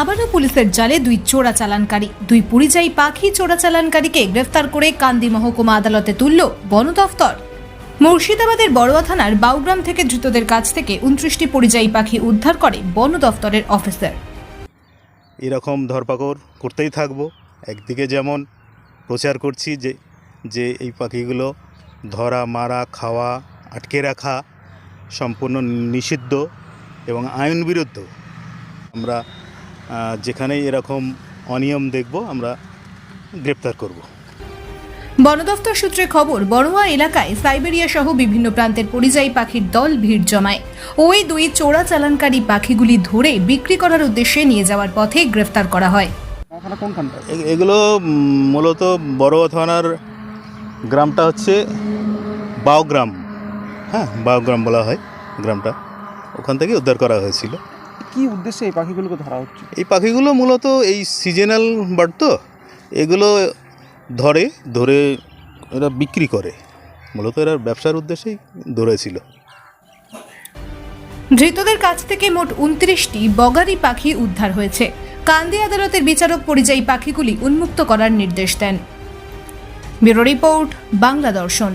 আবারও পুলিশের জালে দুই চোরা চালানকারী, দুই পরিযায়ী পাখি চোরা চালানকারীকে গ্রেফতার করে কান্দি মহকুমা আদালতে তুলল বন দফতর। মুর্শিদাবাদের বড়ুয়া থানার বাউগ্রাম থেকে ধৃতদের কাছ থেকে উনত্রিশটি পরিযায়ী পাখি উদ্ধার করে বন দফতরের অফিসার। এরকম ধরপাকড় করতেই থাকব। একদিকে যেমন প্রচার করছি যে যে এই পাখিগুলো ধরা, মারা, খাওয়া, আটকে রাখা সম্পূর্ণ নিষিদ্ধ এবং আইন বিরুদ্ধ আমরা যেখানেই এরকম অনিয়ম দেখব আমরা গ্রেপ্তার করব। বন দফতর সূত্রে খবর বড়ুয়া এলাকায় সাইবেরিয়া সহ বিভিন্ন প্রান্তের পরিযায়ী পাখির দল ভিড় জমায়। ওই দুই চোরা চালানকারী পাখিগুলি ধরে বিক্রি করার উদ্দেশ্যে নিয়ে যাওয়ার পথে গ্রেফতার করা হয়। এগুলো মূলত বড়োয়া থানার গ্রামটা হচ্ছে বাওগ্রাম। হ্যাঁ বাওগ্রাম বলা হয় গ্রামটা। ওখান থেকে উদ্ধার করা হয়েছিল। কি উদ্দেশ্যে এই পাখিগুলোকে ধরা হচ্ছে? এই পাখিগুলো মূলত এই সিজনাল বার্ড তো এগুলো ধরে ধরে এরা বিক্রি করে। মূলত এরা ব্যবসার উদ্দেশ্যেই ধরেছিল। ধৃতদের কাছ থেকে মোট উনত্রিশটি বগারি পাখি উদ্ধার হয়েছে। কান্দি আদালতের বিচারক পরিযায়ী পাখিগুলি উন্মুক্ত করার নির্দেশ দেন। ব্যুরো রিপোর্ট বাংলা দর্শন।